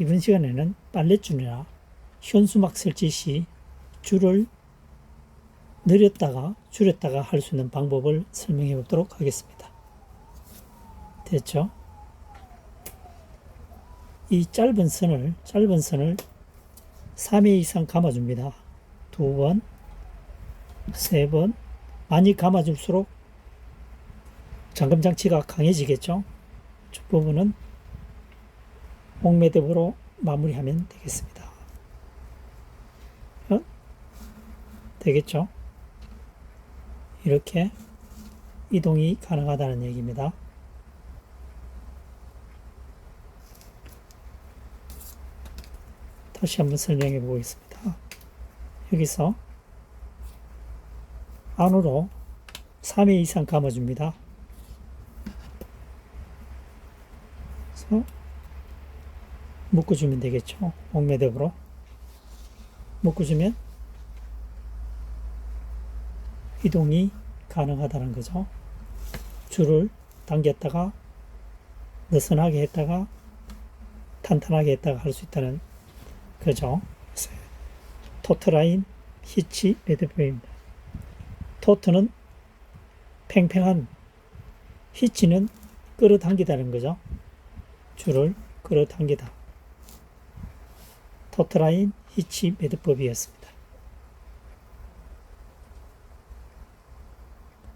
이번 시간에는 빨래줄이나 현수막 설치 시 줄을 늘렸다가 줄였다가 할 수 있는 방법을 설명해 보도록 하겠습니다. 됐죠? 이 짧은 선을 짧은 선을 3회 이상 감아줍니다. 두 번, 세 번, 많이 감아줄수록 잠금 장치가 강해지겠죠. 첫 부분은 옥매듭으로 마무리하면 되겠습니다. 어? 되겠죠? 이렇게 이동이 가능하다는 얘기입니다. 다시 한번 설명해 보겠습니다. 여기서 안으로 3회 이상 감아줍니다. 그래서 묶어주면 되겠죠. 옥매듭으로 묶어주면 이동이 가능하다는 거죠. 줄을 당겼다가 느슨하게 했다가 탄탄하게 했다가 할 수 있다는 거죠. 토트라인 히치 매듭표입니다. 토트는 팽팽한 히치는 끌어당기다는 거죠. 줄을 끌어당기다. 토트라인 히치 매듭법이었습니다.